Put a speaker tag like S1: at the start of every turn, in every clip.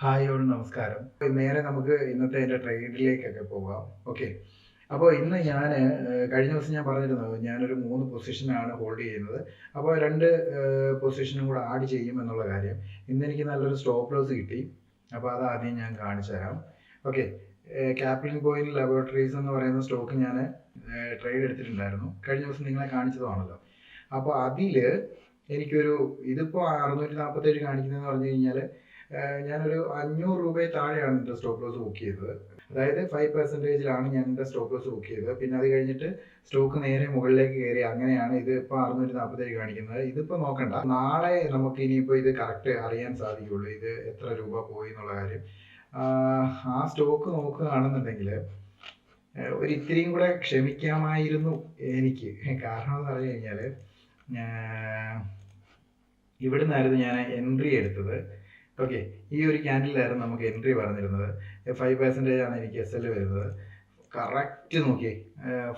S1: Hi all നമസ്കാരം. നേരെ നമുക്ക് ഇന്നത്തെ എന്റെ ട്രേഡിലേക്കൊക്കെ പോകാം ഓക്കെ. അപ്പോൾ ഇന്ന് ഞാൻ കഴിഞ്ഞ ദിവസം ഞാൻ പറഞ്ഞിരുന്നത് ഞാനൊരു മൂന്ന് പൊസിഷനാണ് ഹോൾഡ് ചെയ്യുന്നത്. അപ്പോൾ രണ്ട് പൊസിഷനും കൂടെ ആഡ് ചെയ്യും എന്നുള്ള കാര്യം. ഇന്ന് എനിക്ക് നല്ലൊരു സ്റ്റോപ്പ് ലോസ് കിട്ടി. അപ്പോൾ അത് ആദ്യം ഞാൻ കാണിച്ചു തരാം. ഓക്കെ. ക്യാപിറ്റൽ പോയിന്റ് ലബോറട്ടറീസ് എന്ന് പറയുന്ന സ്റ്റോക്ക് ഞാൻ ട്രേഡ് എടുത്തിട്ടുണ്ടായിരുന്നു. കഴിഞ്ഞ ദിവസം നിങ്ങളെ കാണിച്ചതാണല്ലോ. അപ്പോൾ അതിൽ എനിക്കൊരു ഇതിപ്പോൾ അറുന്നൂറ്റി നാൽപ്പത്തേഴ് കാണിക്കുന്നതെന്ന് പറഞ്ഞു കഴിഞ്ഞാൽ ഞാനൊരു അഞ്ഞൂറ് രൂപയെ താഴെയാണ് എന്റെ സ്റ്റോപ്പ് ലോസ് ബുക്ക് ചെയ്തത്. അതായത് ഫൈവ് പെർസെന്റേജിലാണ് ഞാൻ എന്റെ സ്റ്റോപ്പ് ലോസ് ബുക്ക് ചെയ്തത്. പിന്നെ അത് കഴിഞ്ഞിട്ട് സ്റ്റോക്ക് നേരെ മുകളിലേക്ക് കയറി അങ്ങനെയാണ് ഇത് ഇപ്പോൾ അറുന്നൂറ്റി നാൽപ്പത്തേഴ് കാണിക്കുന്നത്. ഇതിപ്പോൾ നോക്കണ്ട. നാളെ നമുക്ക് ഇനിയിപ്പോൾ ഇത് കറക്റ്റ് അറിയാൻ സാധിക്കുള്ളൂ. ഇത് എത്ര രൂപ പോയി എന്നുള്ള കാര്യം. ആ സ്റ്റോക്ക് നോക്കുകയാണെന്നുണ്ടെങ്കിൽ ഒരു ഇത്തിരിയും കൂടെ ക്ഷമിക്കാമായിരുന്നു എനിക്ക്. കാരണം എന്ന് പറഞ്ഞു കഴിഞ്ഞാൽ ഇവിടുന്നായിരുന്നു ഞാൻ എൻട്രി എടുത്തത്. ഓക്കെ ഈ ഒരു ക്യാൻഡിലായിരുന്നു നമുക്ക് എൻട്രി പറഞ്ഞിരുന്നത്. ഫൈവ് പെർസെന്റേജ് ആണ് എനിക്ക് എസ് എൽ വരുന്നത്. കറക്റ്റ് നോക്കി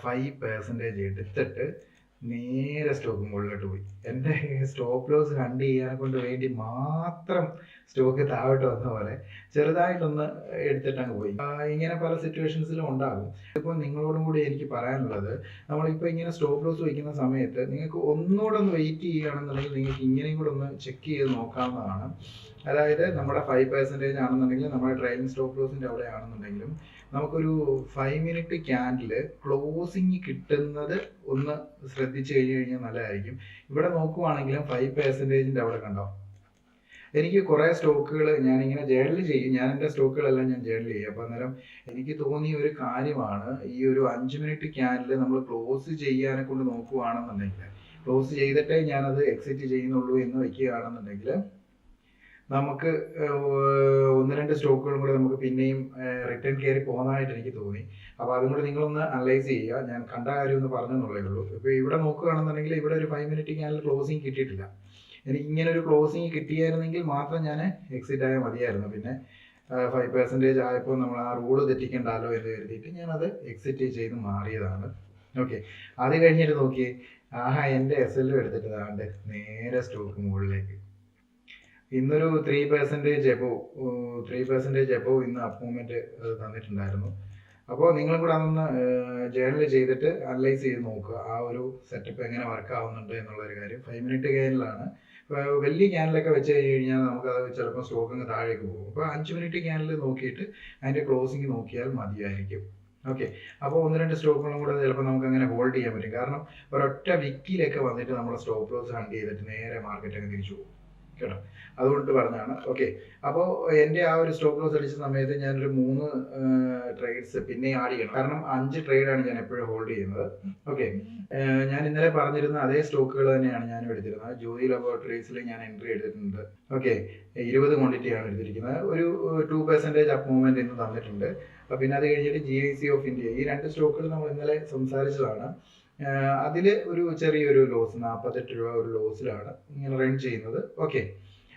S1: ഫൈവ് പെർസെന്റേജ് എടുത്തിട്ട് നേരെ സ്റ്റോക്ക് മുകളിലോട്ട് പോയി. എന്റെ സ്റ്റോപ്പ് ലോസ് കണ്ട് ചെയ്യാൻ കൊണ്ട് വേണ്ടി മാത്രം സ്റ്റോക്ക് താഴോട്ട് വന്ന പോലെ ചെറുതായിട്ടൊന്ന് എടുത്തിട്ട് അങ്ങ് പോയി ഇങ്ങനെ പല സിറ്റുവേഷൻസിലും ഉണ്ടാകും. ഇപ്പോൾ നിങ്ങളോടും കൂടി എനിക്ക് പറയാനുള്ളത് നമ്മളിപ്പോൾ ഇങ്ങനെ സ്റ്റോപ്പ് ലോസ് വയ്ക്കുന്ന സമയത്ത് നിങ്ങൾക്ക് ഒന്നുകൂടെ ഒന്ന് വെയിറ്റ് ചെയ്യുകയാണെന്നുണ്ടെങ്കിൽ നിങ്ങൾക്ക് ഇങ്ങനെയും കൂടെ ഒന്ന് ചെക്ക് ചെയ്ത് നോക്കാവുന്നതാണ്. അതായത് നമ്മുടെ ഫൈവ് പെർസെന്റേജ് ആണെന്നുണ്ടെങ്കിൽ നമ്മുടെ ട്രെയിനിങ് സ്റ്റോപ്പ് ലോസിന്റെ അവിടെ ആണെന്നുണ്ടെങ്കിലും നമുക്കൊരു ഫൈവ് മിനിറ്റ് ക്യാൻഡിൽ ക്ലോസിങ് കിട്ടുന്നത് ഒന്ന് ശ്രദ്ധിച്ചു കഴിഞ്ഞു കഴിഞ്ഞാൽ നല്ലതായിരിക്കും. ഇവിടെ നോക്കുവാണെങ്കിലും ഫൈവ് പെർസെന്റേജിന്റെ അവിടെ കണ്ടോ? എനിക്ക് കുറേ സ്റ്റോക്കുകൾ ഞാനിങ്ങനെ ജേണൽ ചെയ്യും. ഞാൻ എന്റെ സ്റ്റോക്കുകളെല്ലാം ഞാൻ ജേണൽ ചെയ്യും. അപ്പോൾ അന്നേരം എനിക്ക് തോന്നിയ ഒരു കാര്യമാണ് ഈ ഒരു അഞ്ച് മിനിറ്റ് ക്യാനിൽ നമ്മൾ ക്ലോസ് ചെയ്യാനെ കൊണ്ട് നോക്കുവാണെന്നുണ്ടെങ്കിൽ ക്ലോസ് ചെയ്തിട്ടേ ഞാനത് എക്സിറ്റ് ചെയ്യുന്നുള്ളൂ എന്ന് വയ്ക്കുകയാണെന്നുണ്ടെങ്കിൽ നമുക്ക് ഒന്ന് രണ്ട് സ്റ്റോക്കുകളും കൂടെ നമുക്ക് പിന്നെയും റിട്ടേൺ കയറി പോകുന്നതായിട്ട് എനിക്ക് തോന്നി. അപ്പോൾ അതും കൂടെ നിങ്ങളൊന്ന് അനലൈസ് ചെയ്യുക. ഞാൻ കണ്ട കാര്യം ഒന്ന് പറഞ്ഞെന്നുള്ളേ ഉള്ളൂ. ഇപ്പോൾ ഇവിടെ നോക്കുകയാണെന്നുണ്ടെങ്കിൽ ഇവിടെ ഒരു ഫൈവ് മിനിറ്റ് ഞാൻ ക്ലോസിങ് കിട്ടിയിട്ടില്ല. ഇങ്ങനെ ഒരു ക്ലോസിങ് കിട്ടിയായിരുന്നെങ്കിൽ മാത്രം ഞാൻ എക്സിറ്റ് ആയ മതിയായിരുന്നു. പിന്നെ ഫൈവ് പെർസെന്റേജ് ആയപ്പോൾ നമ്മൾ ആ റൂൾ തെറ്റിക്കണ്ടല്ലോ എന്ന് കരുതിയിട്ട് ഞാനത് എക്സിറ്റ് ചെയ്ത് മാറിയതാണ്. ഓക്കെ അത് കഴിഞ്ഞിട്ട് നോക്കി ആഹാ എന്റെ എസ് എൽ എടുത്തിട്ട് താണ്ട് നേരെ സ്റ്റോക്ക് മുകളിലേക്ക്. ഇന്നൊരു three percentage above three percentage above ഇന്ന് അപ്പ് തന്നിട്ടുണ്ടായിരുന്നു. അപ്പോൾ നിങ്ങളും കൂടെ അതൊന്ന് ജേണൽ ചെയ്തിട്ട് അനലൈസ് ചെയ്ത് നോക്കുക. ആ ഒരു സെറ്റപ്പ് എങ്ങനെ വർക്ക് ആവുന്നുണ്ട് എന്നുള്ളൊരു കാര്യം. ഫൈവ് മിനിറ്റ് ക്യാനിലാണ് വലിയ ക്യാനിലൊക്കെ വെച്ച് കഴിഞ്ഞ് കഴിഞ്ഞാൽ നമുക്കത് ചിലപ്പോൾ സ്റ്റോക്ക് അങ്ങ് താഴേക്ക് പോകും. അപ്പോൾ അഞ്ച് മിനിറ്റ് ക്യാനൽ നോക്കിയിട്ട് അതിന്റെ ക്ലോസിങ് നോക്കിയാൽ മതിയായിരിക്കും. ഓക്കെ അപ്പോൾ ഒന്ന് രണ്ട് സ്റ്റോക്കുകളും കൂടെ ചിലപ്പോൾ നമുക്ക് അങ്ങനെ ഹോൾഡ് ചെയ്യാൻ പറ്റും. കാരണം ഒരൊറ്റ വിക്കിലൊക്കെ വന്നിട്ട് നമ്മുടെ സ്റ്റോപ്പ് ലോസ് ഹണ്ട് ചെയ്തിട്ട് നേരെ മാർക്കറ്റ് അങ്ങ് തിരിച്ചു പോകും. കേട്ടോ. അതുകൊണ്ട് പറഞ്ഞതാണ്. ഓക്കെ അപ്പോൾ എന്റെ ആ ഒരു സ്റ്റോപ്പ് ലോസ് അടിച്ച സമയത്ത് ഞാനൊരു മൂന്ന് ട്രേഡ്സ് പിന്നെ ആഡ് ചെയ്യണം. കാരണം അഞ്ച് ട്രേഡാണ് ഞാൻ എപ്പോഴും ഹോൾഡ് ചെയ്യുന്നത്. ഓക്കെ ഞാൻ ഇന്നലെ പറഞ്ഞിരുന്ന അതേ സ്റ്റോക്കുകൾ തന്നെയാണ് ഞാൻ എടുത്തിരുന്നത്. ജ്യോതി ലബോറട്ടറീസിൽ ഞാൻ എൻട്രി എടുത്തിട്ടുണ്ട്. ഓക്കെ ഇരുപത് ക്വാണ്ടിറ്റിയാണ് എടുത്തിരിക്കുന്നത്. ഒരു ടു പെർസെന്റേജ് അപ്പ് മൂവ്മെന്റ് ഇന്ന് തന്നിട്ടുണ്ട്. പിന്നെ അത് കഴിഞ്ഞിട്ട് G I C of India ഈ രണ്ട് സ്റ്റോക്കുകൾ നമ്മൾ ഇന്നലെ സംസാരിച്ചതാണ്. അതിൽ ഒരു ചെറിയൊരു ലോസ് നാൽപ്പത്തെട്ട് രൂപ ഒരു ലോസിലാണ് ഇങ്ങനെ റൺ ചെയ്യുന്നത്. ഓക്കെ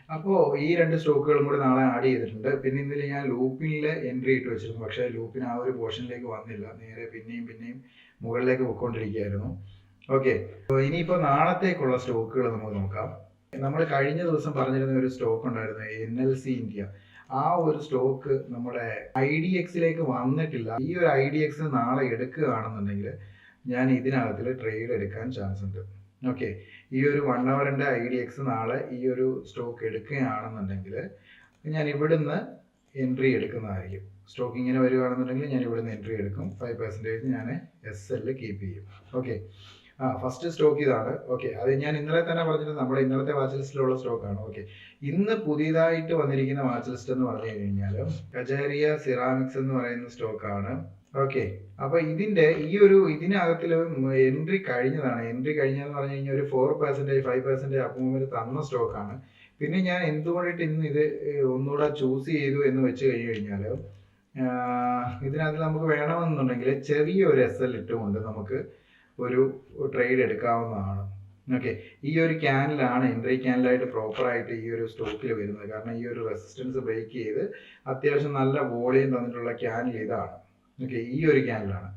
S1: അപ്പോൾ ഈ രണ്ട് സ്റ്റോക്കുകളും കൂടി നാളെ ആഡ് ചെയ്തിട്ടുണ്ട്. പിന്നെ ഇന്നലെ ഞാൻ ലൂപ്പിനിൽ എൻട്രി ഇട്ട് വെച്ചിരുന്നു. പക്ഷേ ലൂപ്പിന് ആ ഒരു പോർഷനിലേക്ക് വന്നില്ല. നേരെ പിന്നെയും പിന്നെയും മുകളിലേക്ക് പോയിക്കൊണ്ടിരിക്കുകയായിരുന്നു. ഓക്കെ ഇനിയിപ്പോൾ നാളത്തേക്കുള്ള സ്റ്റോക്കുകൾ നമുക്ക് നോക്കാം. നമ്മൾ കഴിഞ്ഞ ദിവസം പറഞ്ഞിരുന്ന ഒരു സ്റ്റോക്ക് ഉണ്ടായിരുന്നു എൻ എൽ സി ഇന്ത്യ ആ ഒരു സ്റ്റോക്ക് നമ്മുടെ ഐ ഡി എക്സിലേക്ക് വന്നിട്ടില്ല. ഈ ഒരു ഐ ഡി എക്സ് നാളെ എടുക്കുകയാണെന്നുണ്ടെങ്കിൽ ഞാൻ ഇതിനകത്തിൽ ട്രേഡ് എടുക്കാൻ ചാൻസ് ഉണ്ട്. ഓക്കെ ഈ ഒരു വൺ അവറിന്റെ ഐ ഡി എക്സ് നാളെ ഈ ഒരു സ്റ്റോക്ക് എടുക്കുകയാണെന്നുണ്ടെങ്കിൽ ഞാൻ ഇവിടുന്ന് എൻട്രി എടുക്കുന്നതായിരിക്കും. സ്റ്റോക്ക് ഇങ്ങനെ വരികയാണെന്നുണ്ടെങ്കിൽ ഞാൻ ഇവിടുന്ന് എൻട്രി എടുക്കും. ഫൈവ് പെർസെന്റേജ് ഞാൻ എസ് എല്ലിൽ കീപ്പ് ചെയ്യും. ഓക്കെ ആ ഫസ്റ്റ് സ്റ്റോക്ക് ഇതാണ്. ഓക്കെ അത് ഞാൻ ഇന്നലെ തന്നെ പറഞ്ഞിട്ട് നമ്മുടെ ഇന്നലത്തെ വാച്ച് ലിസ്റ്റിലുള്ള സ്റ്റോക്കാണ് ഓക്കെ ഇന്ന് പുതിയതായിട്ട് വന്നിരിക്കുന്ന വാച്ച് ലിസ്റ്റ് എന്ന് പറഞ്ഞു കഴിഞ്ഞാൽ കജേരിയ സിറാമിക്സ് എന്ന് പറയുന്ന സ്റ്റോക്കാണ് ഓക്കെ അപ്പൊ ഇതിന്റെ ഈ ഒരു ഇതിനകത്തിൽ എൻട്രി കഴിഞ്ഞതാണ്. എൻട്രി കഴിഞ്ഞതെന്ന് പറഞ്ഞു കഴിഞ്ഞാൽ ഒരു four percentage five percentage upward തന്ന സ്റ്റോക്കാണ് പിന്നെ ഞാൻ എന്തുകൊണ്ടിട്ട് ഇന്ന് ഇത് ഒന്നുകൂടെ ചൂസ് ചെയ്തു എന്ന് വെച്ച് കഴിഞ്ഞു കഴിഞ്ഞാൽ ഇതിനകത്ത് നമുക്ക് വേണമെന്നുണ്ടെങ്കിൽ ചെറിയൊരു എസ് എൽ ഇട്ടുകൊണ്ട് നമുക്ക് ഒരു ട്രേഡ് എടുക്കാവുന്നതാണ്. ഓക്കെ ഈ ഒരു ക്യാനിലാണ് എൻട്രി ക്യാനിലായിട്ട് പ്രോപ്പറായിട്ട് ഈ ഒരു സ്റ്റോക്കിൽ വരുന്നത്. കാരണം ഈ ഒരു റെസിസ്റ്റൻസ് ബ്രേക്ക് ചെയ്ത് അത്യാവശ്യം നല്ല വോളിയം തന്നിട്ടുള്ള ക്യാനിൽ ഇതാണ്. ഓക്കെ ഈ ഒരു ക്യാനലാണ്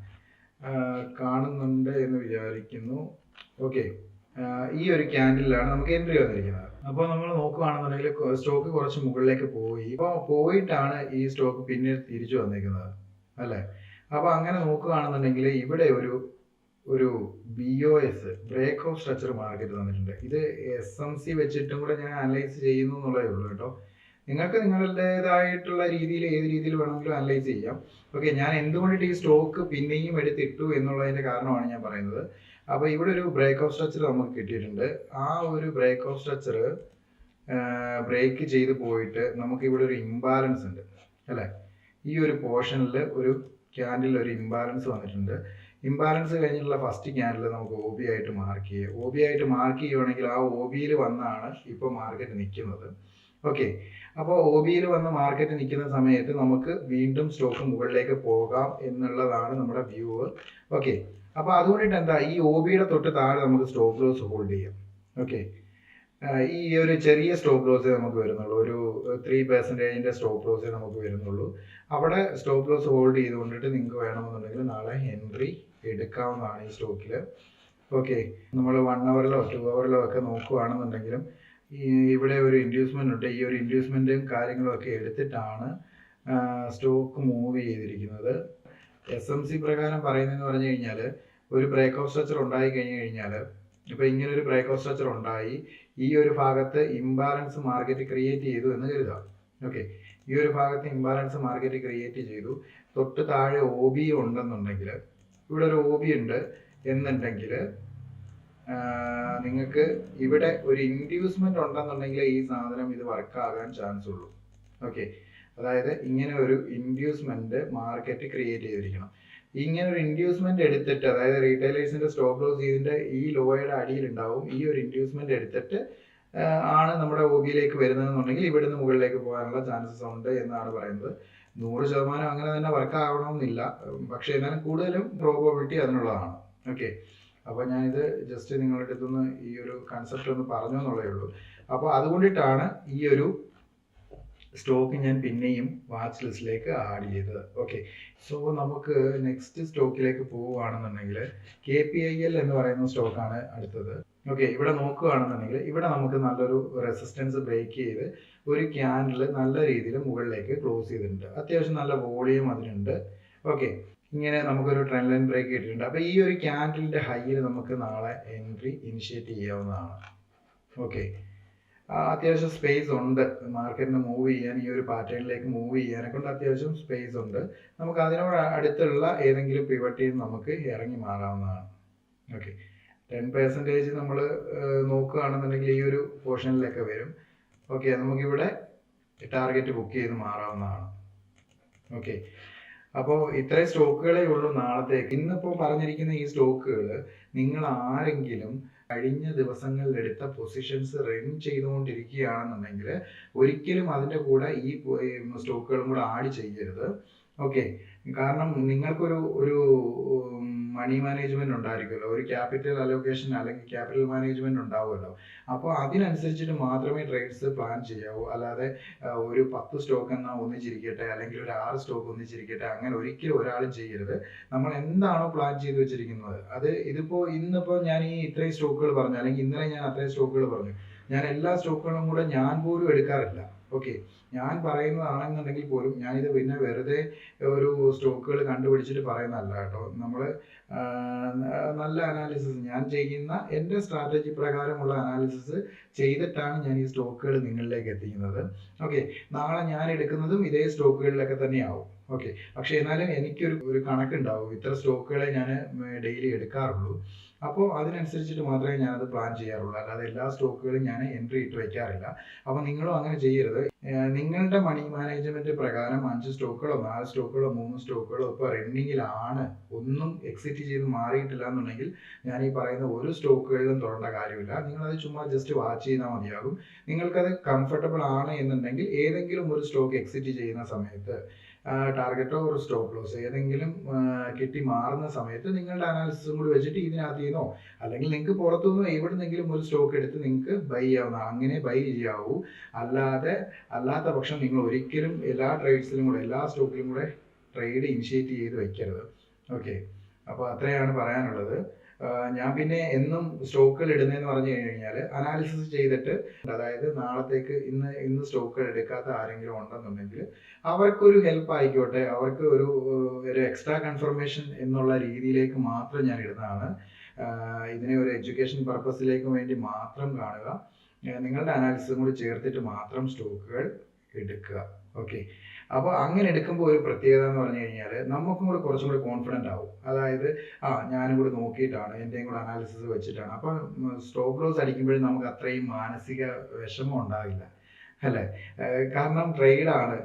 S1: കാണുന്നുണ്ട് എന്ന് വിചാരിക്കുന്നു. ഓക്കെ ഈ ഒരു ക്യാൻഡിലാണ് നമുക്ക് എൻട്രി വന്നിരിക്കുന്നത്. അപ്പോൾ നമ്മൾ നോക്കുകയാണെന്നുണ്ടെങ്കിൽ സ്റ്റോക്ക് കുറച്ച് മുകളിലേക്ക് പോയി. അപ്പോൾ പോയിട്ടാണ് ഈ സ്റ്റോക്ക് പിന്നെ തിരിച്ചു വന്നിരിക്കുന്നത്. അല്ലേ? അപ്പോൾ അങ്ങനെ നോക്കുകയാണെന്നുണ്ടെങ്കിൽ ഇവിടെ ഒരു ഒരു B O S break of structure market തന്നിട്ടുണ്ട് ഇത് എസ് എം സി വെച്ചിട്ടും കൂടെ ഞാൻ അനലൈസ് ചെയ്യുന്നു എന്നുള്ളതേ ഉള്ളൂ കേട്ടോ. നിങ്ങൾക്ക് നിങ്ങളുടേതായിട്ടുള്ള രീതിയിൽ ഏത് രീതിയിൽ വേണമെങ്കിലും അനലൈസ് ചെയ്യാം. ഓക്കെ ഞാൻ എന്തുകൊണ്ടിട്ട് ഈ സ്റ്റോക്ക് പിന്നെയും എടുത്തിട്ടു എന്നുള്ളതിന്റെ കാരണമാണ് ഞാൻ പറയുന്നത്. അപ്പോൾ ഇവിടെ ഒരു ബ്രേക്ക് ഓഫ് സ്ട്രക്ചർ നമുക്ക് കിട്ടിയിട്ടുണ്ട്. ആ ഒരു ബ്രേക്ക് ഓഫ് സ്ട്രക്ചർ ബ്രേക്ക് ചെയ്ത് പോയിട്ട് നമുക്ക് ഇവിടെ ഒരു ഇംബാലൻസ് ഉണ്ട് അല്ലേ? ഈ ഒരു പോർഷനിൽ ഒരു ക്യാൻഡിൽ ഒരു ഇംബാലൻസ് വന്നിട്ടുണ്ട്. ഇംബാലൻസ് കഴിഞ്ഞിട്ടുള്ള ഫസ്റ്റ് ക്യാൻഡിൽ നമുക്ക് ഒ ബി ആയിട്ട് മാർക്ക് ചെയ്യുക ഒ ബി ആയിട്ട് മാർക്ക് ചെയ്യുകയാണെങ്കിൽ ആ ഒ ബിയിൽ വന്നാണ് ഇപ്പോൾ മാർക്കറ്റ് നിൽക്കുന്നത് ഓക്കെ അപ്പോൾ ഒ ബിയിൽ വന്ന് മാർക്കറ്റ് നിൽക്കുന്ന സമയത്ത് നമുക്ക് വീണ്ടും സ്റ്റോക്ക് മുകളിലേക്ക് പോകാം എന്നുള്ളതാണ് നമ്മുടെ വ്യൂ ഓക്കെ അപ്പോൾ അതുകൊണ്ടിട്ട് എന്താ? ഈ ഒ ബിയുടെ തൊട്ട് താഴെ നമുക്ക് സ്റ്റോപ്പ് ലോസ് ഹോൾഡ് ചെയ്യാം. ഓക്കെ ഈ ഒരു ചെറിയ സ്റ്റോപ്പ് ലോസേ നമുക്ക് വരുന്നുള്ളൂ. ഒരു ത്രീ പെർസെന്റേജിന്റെ സ്റ്റോപ്പ് ലോസേ നമുക്ക് വരുന്നുള്ളൂ. അവിടെ സ്റ്റോപ്പ് ലോസ് ഹോൾഡ് ചെയ്തുകൊണ്ടിട്ട് നിങ്ങൾക്ക് വേണമെന്നുണ്ടെങ്കിൽ നാളെ എൻട്രി എടുക്കാവുന്നതാണ് ഈ സ്റ്റോക്കിൽ ഓക്കെ നമ്മൾ വൺ അവറിലോ ടു അവറിലോ ഒക്കെ നോക്കുകയാണെന്നുണ്ടെങ്കിലും ഇവിടെ ഒരു ഇൻഡ്യൂസ്മെന്റ് ഉണ്ട്. ഈ ഒരു ഇൻഡ്യൂസ്മെന്റും കാര്യങ്ങളും ഒക്കെ എടുത്തിട്ടാണ് സ്റ്റോക്ക് മൂവ് ചെയ്തിരിക്കുന്നത്. എസ് എം സി പ്രകാരം പറയുന്നതെന്ന് പറഞ്ഞു കഴിഞ്ഞാൽ ഒരു ബ്രേക്ക് ഓഫ് സ്ട്രക്ചർ ഉണ്ടായി കഴിഞ്ഞു കഴിഞ്ഞാൽ ഇപ്പോൾ ഒരു ബ്രേക്ക് ഓഫ് സ്ട്രക്ചർ ഉണ്ടായി ഈ ഒരു ഭാഗത്ത് ഇംബാലൻസ് മാർക്കറ്റ് ക്രിയേറ്റ് ചെയ്തു എന്ന് കരുതാം. ഓക്കെ ഈ ഒരു ഭാഗത്ത് ഇംബാലൻസ് മാർക്കറ്റ് ക്രിയേറ്റ് ചെയ്തു. തൊട്ട് താഴെ ഒ ബി ഉണ്ടെന്നുണ്ടെങ്കിൽ ഇവിടെ ഒരു ഒ ബി ഉണ്ട് എന്നുണ്ടെങ്കിൽ നിങ്ങൾക്ക് ഇവിടെ ഒരു ഇൻഡ്യൂസ്മെന്റ് ഉണ്ടെന്നുണ്ടെങ്കിൽ ഈ സാധനം ഇത് വർക്ക് ആകാൻ ചാൻസ് ഉള്ളൂ. ഓക്കെ അതായത് ഇങ്ങനെ ഒരു ഇൻഡ്യൂസ്മെന്റ് മാർക്കറ്റ് ക്രിയേറ്റ് ചെയ്തിരിക്കണം. ഇങ്ങനെ ഒരു ഇൻഡ്യൂസ്മെന്റ് എടുത്തിട്ട് അതായത് റീറ്റെയിലേഴ്സിന്റെ സ്റ്റോപ്പ് ലോസ് ഇതിന്റെ ഈ ലോയുടെ അടിയിൽ ഉണ്ടാവും. ഈ ഒരു ഇൻഡ്യൂസ്മെന്റ് എടുത്തിട്ട് ആണ് നമ്മുടെ ഒ ബിയിലേക്ക് വരുന്നതെന്നുണ്ടെങ്കിൽ ഇവിടുന്ന് മുകളിലേക്ക് പോകാനുള്ള ചാൻസസ് ഉണ്ട് എന്നാണ് പറയുന്നത്. നൂറ് ശതമാനം അങ്ങനെ തന്നെ വർക്ക് ആവണമെന്നില്ല. പക്ഷേ എന്നാലും കൂടുതലും പ്രോബബിലിറ്റി അതിനുള്ളതാണ്. ഓക്കെ അപ്പോൾ ഞാനിത് ജസ്റ്റ് നിങ്ങളുടെ അടുത്തുനിന്ന് ഈ ഒരു കൺസെപ്റ്റ് ഒന്ന് പറഞ്ഞു എന്നുള്ളേ ഉള്ളൂ. അപ്പോൾ അതുകൊണ്ടിട്ടാണ് ഈ ഒരു സ്റ്റോക്ക് ഞാൻ പിന്നെയും വാച്ച് ലിസ്റ്റിലേക്ക് ആഡ് ചെയ്തത്. ഓക്കെ സോ നമുക്ക് നെക്സ്റ്റ് സ്റ്റോക്കിലേക്ക് പോവുകയാണെന്നുണ്ടെങ്കിൽ കെ പി ഐ എൽ എന്ന് പറയുന്ന സ്റ്റോക്കാണ് അടുത്തത്. ഓക്കെ ഇവിടെ നോക്കുകയാണെന്നുണ്ടെങ്കിൽ ഇവിടെ നമുക്ക് നല്ലൊരു റെസിസ്റ്റൻസ് ബ്രേക്ക് ചെയ്ത് ഒരു ക്യാൻഡിൽ നല്ല രീതിയിൽ മുകളിലേക്ക് ക്ലോസ് ചെയ്തിട്ടുണ്ട്. അത്യാവശ്യം നല്ല വോളിയം അതിനുണ്ട്. ഓക്കെ ഇങ്ങനെ നമുക്കൊരു ട്രെൻഡ് ലൈൻ ബ്രേക്ക് കിട്ടിയിട്ടുണ്ട്. അപ്പോൾ ഈ ഒരു ക്യാൻഡിലിന്റെ ഹൈയിൽ നമുക്ക് നാളെ എൻട്രി ഇനിഷ്യേറ്റ് ചെയ്യാവുന്നതാണ്. ഓക്കെ അത്യാവശ്യം സ്പേസ് ഉണ്ട്. മാർക്കറ്റിന് മൂവ് ചെയ്യാൻ ഈ ഒരു പാറ്റേണിലേക്ക് മൂവ് ചെയ്യാനെ കൊണ്ട് അത്യാവശ്യം സ്പേസ് ഉണ്ട്. നമുക്ക് അതിനോട് അടുത്തുള്ള ഏതെങ്കിലും പിവട്ടിൽ നമുക്ക് ഇറങ്ങി മാറാവുന്നതാണ്. ഓക്കെ ടെൻ പെർസെന്റേജ് നമ്മൾ നോക്കുകയാണെന്നുണ്ടെങ്കിൽ ഈ ഒരു പോർഷനിലൊക്കെ വരും. ഓക്കെ നമുക്കിവിടെ ടാർഗറ്റ് ബുക്ക് ചെയ്ത് മാറാവുന്നതാണ്. ഓക്കെ അപ്പോൾ ഇത്രയും സ്റ്റോക്കുകളേ ഉള്ളൂ നാളത്തേക്ക്. ഇന്നിപ്പോൾ പറഞ്ഞിരിക്കുന്ന ഈ സ്റ്റോക്കുകൾ നിങ്ങൾ ആരെങ്കിലും കഴിഞ്ഞ ദിവസങ്ങളിൽ എടുത്ത പൊസിഷൻസ് റൺ ചെയ്തുകൊണ്ടിരിക്കുകയാണെന്നുണ്ടെങ്കിൽ ഒരിക്കലും അതിന്റെ കൂടെ ഈ സ്റ്റോക്കുകളും കൂടെ ആഡ് ചെയ്യരുത്. ഓക്കെ കാരണം നിങ്ങൾക്കൊരു ഒരു മണി മാനേജ്മെന്റ് ഉണ്ടായിരിക്കുമല്ലോ. ഒരു ക്യാപിറ്റൽ അലോക്കേഷൻ അല്ലെങ്കിൽ ക്യാപിറ്റൽ മാനേജ്മെന്റ് ഉണ്ടാവുമല്ലോ. അപ്പോൾ അതിനനുസരിച്ചിട്ട് മാത്രമേ ട്രേഡ്സ് പ്ലാൻ ചെയ്യാവൂ. അല്ലാതെ ഒരു പത്ത് സ്റ്റോക്ക് എന്നാൽ ഒന്നിച്ചിരിക്കട്ടെ അല്ലെങ്കിൽ ഒരു ആറ് സ്റ്റോക്ക് ഒന്നിച്ചിരിക്കട്ടെ അങ്ങനെ ഒരിക്കലും ഒരാളും ചെയ്യരുത്. നമ്മൾ എന്താണോ പ്ലാൻ ചെയ്ത് വെച്ചിരിക്കുന്നത്. അത് ഇതിപ്പോൾ ഇന്നിപ്പോൾ ഞാൻ ഈ ഇത്രയും സ്റ്റോക്കുകൾ പറഞ്ഞു അല്ലെങ്കിൽ ഇന്നലെ ഞാൻ അത്രയും സ്റ്റോക്കുകൾ പറഞ്ഞു. ഞാൻ എല്ലാ സ്റ്റോക്കുകളും കൂടെ ഞാൻ പോലും എടുക്കാറില്ല. ഓക്കെ ഞാൻ പറയുന്നതാണെന്നുണ്ടെങ്കിൽ പോലും ഞാനിത് പിന്നെ വെറുതെ ഒരു സ്റ്റോക്കുകൾ കണ്ടുപിടിച്ചിട്ട് പറയുന്നതല്ല കേട്ടോ. നമ്മൾ നല്ല അനാലിസിസ് ഞാൻ ചെയ്യുന്ന എന്റെ സ്ട്രാറ്റജി പ്രകാരമുള്ള അനാലിസിസ് ചെയ്തിട്ടാണ് ഞാൻ ഈ സ്റ്റോക്കുകൾ നിങ്ങളിലേക്ക് എത്തിക്കുന്നത്. ഓക്കെ നാളെ ഞാൻ എടുക്കുന്നതും ഇതേ സ്റ്റോക്കുകളിലൊക്കെ തന്നെയാവും. ഓക്കെ പക്ഷേ എന്നാലും എനിക്കൊരു ഒരു കണക്കുണ്ടാവും. ഇത്ര സ്റ്റോക്കുകളെ ഞാൻ ഡെയിലി എടുക്കാറുള്ളൂ. അപ്പോൾ അതിനനുസരിച്ചിട്ട് മാത്രമേ ഞാനത് പ്ലാൻ ചെയ്യാറുള്ളൂ. അല്ലാതെ എല്ലാ സ്റ്റോക്കുകളും ഞാൻ എൻട്രി ഇട്ട് വയ്ക്കാറില്ല അപ്പോൾ നിങ്ങളും അങ്ങനെ ചെയ്യരുത്. നിങ്ങളുടെ മണി മാനേജ്മെന്റ് പ്രകാരം അഞ്ച് സ്റ്റോക്കുകളോ നാല് സ്റ്റോക്കുകളോ മൂന്ന് സ്റ്റോക്കുകളോ ഇപ്പോൾ റണ്ണിങ്ങിലാണ് ഒന്നും എക്സിറ്റ് ചെയ്ത് മാറിയിട്ടില്ല എന്നുണ്ടെങ്കിൽ ഞാൻ ഈ പറയുന്ന ഒരു സ്റ്റോക്കുകളിലും തൊടേണ്ട കാര്യമില്ല. നിങ്ങളത് ചുമ്മാ ജസ്റ്റ് വാച്ച് ചെയ്താൽ മതിയാകും. നിങ്ങൾക്കത് കംഫർട്ടബിൾ ആണ് എന്നുണ്ടെങ്കിൽ ഏതെങ്കിലും ഒരു സ്റ്റോക്ക് എക്സിറ്റ് ചെയ്യുന്ന സമയത്ത് ടാർഗറ്റോ ഒരു സ്റ്റോപ്പ് ലോസ് ഏതെങ്കിലും കിട്ടി മാറുന്ന സമയത്ത് നിങ്ങളുടെ അനാലിസിസും കൂടി വെച്ചിട്ട് ഇതിനകത്ത് നിന്നോ അല്ലെങ്കിൽ നിങ്ങൾക്ക് പുറത്തു പുറത്തുനിന്ന് എവിടുന്നെങ്കിലും ഒരു സ്റ്റോക്ക് എടുത്ത് നിങ്ങൾക്ക് ബൈ ചെയ്യാവുന്ന അങ്ങനെ ബൈ ചെയ്യാവൂ. അല്ലാതെ അല്ലാത്ത പക്ഷം നിങ്ങൾ ഒരിക്കലും എല്ലാ ട്രേഡ്സിലും കൂടെ എല്ലാ സ്റ്റോക്കിലും കൂടെ ട്രേഡ് ഇനിഷ്യേറ്റ് ചെയ്ത് വെക്കരുത്. ഓക്കെ അപ്പോൾ അത്രയാണ് പറയാനുള്ളത്. ഞാൻ പിന്നെ എന്നും സ്റ്റോക്കുകൾ ഇടുന്നതെന്ന് പറഞ്ഞു കഴിഞ്ഞാൽ അനാലിസിസ് ചെയ്തിട്ട് അതായത് നാളത്തേക്ക് ഇന്ന് ഇന്ന് സ്റ്റോക്കുകൾ എടുക്കാത്ത ആരെങ്കിലും ഉണ്ടെന്നുണ്ടെങ്കിൽ അവർക്കൊരു ഹെൽപ്പ് ആയിക്കോട്ടെ അവർക്ക് ഒരു ഒരു എക്സ്ട്രാ കൺഫർമേഷൻ എന്നുള്ള രീതിയിലേക്ക് മാത്രം ഞാൻ ഇടുന്നതാണ്. ഇതിനെ ഒരു എഡ്യൂക്കേഷൻ പർപ്പസിലേക്ക് വേണ്ടി മാത്രം കാണുക. നിങ്ങളുടെ അനാലിസിസും കൂടി ചേർത്തിട്ട് മാത്രം സ്റ്റോക്കുകൾ എടുക്കുക. ഓക്കെ അപ്പോൾ അങ്ങനെ എടുക്കുമ്പോൾ ഒരു പ്രത്യേകത എന്ന് പറഞ്ഞു കഴിഞ്ഞാൽ നമുക്കും കൂടെ കുറച്ചും കൂടി കോൺഫിഡന്റ് ആവും. അതായത് ആ ഞാനും കൂടി നോക്കിയിട്ടാണ് എന്റെയും കൂടെ അനാലിസിസ് വെച്ചിട്ടാണ്. അപ്പം സ്റ്റോപ്പ് ലോസ് അടിക്കുമ്പോഴും നമുക്ക് അത്രയും മാനസിക വിഷമം ഉണ്ടാവില്ല. അല്ലേ? കാരണം ട്രേഡാണ്.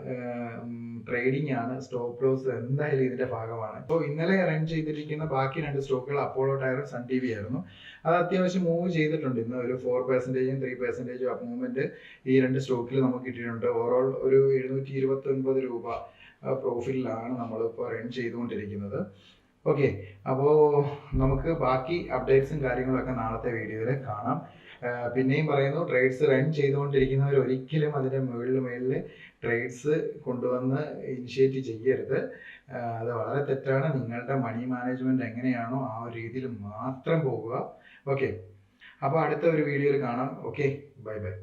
S1: ട്രേഡിംഗ് ആണ് സ്റ്റോപ്പ് ലോസ് എന്തായാലും ഇതിന്റെ ഭാഗമാണ്. ഇപ്പോൾ ഇന്നലെ റൺ ചെയ്തിരിക്കുന്ന ബാക്കി രണ്ട് സ്റ്റോക്കുകൾ അപ്പോളോ ടയറും സൺ ടി വി ആയിരുന്നു. അത് അത്യാവശ്യം മൂവ് ചെയ്തിട്ടുണ്ട്. ഇന്ന് ഒരു ഫോർ പെർസെന്റേജും ത്രീ പെർസെന്റേജും അപ്പ് മൂവ്മെന്റ് ഈ രണ്ട് സ്റ്റോക്കിൽ നമുക്ക് കിട്ടിയിട്ടുണ്ട്. ഓവറോൾ ഒരു എഴുന്നൂറ്റി ഇരുപത്തി ഒൻപത് രൂപ പ്രോഫിറ്റിലാണ് നമ്മൾ ഇപ്പോൾ റൺ ചെയ്തുകൊണ്ടിരിക്കുന്നത്. ഓക്കെ അപ്പോൾ നമുക്ക് ബാക്കി അപ്ഡേറ്റ്സും കാര്യങ്ങളൊക്കെ നാളത്തെ വീഡിയോയിൽ കാണാം. പിന്നെയും പറയുന്നു ട്രേഡ്സ് റൺ ചെയ്തുകൊണ്ടിരിക്കുന്നവർ ഒരിക്കലും അതിന്റെ മുകളിൽ മുകളിൽ ട്രേഡ്സ് കൊണ്ടുവന്ന് ഇനിഷ്യേറ്റ് ചെയ്യരുത്. അത് വളരെ തെറ്റാണ്. നിങ്ങളുടെ മണി മാനേജ്മെന്റ് എങ്ങനെയാണോ ആ ഒരു രീതിയിൽ മാത്രം പോകുക. ഓക്കെ അപ്പോൾ അടുത്ത ഒരു വീഡിയോയിൽ കാണാം. Okay bye bye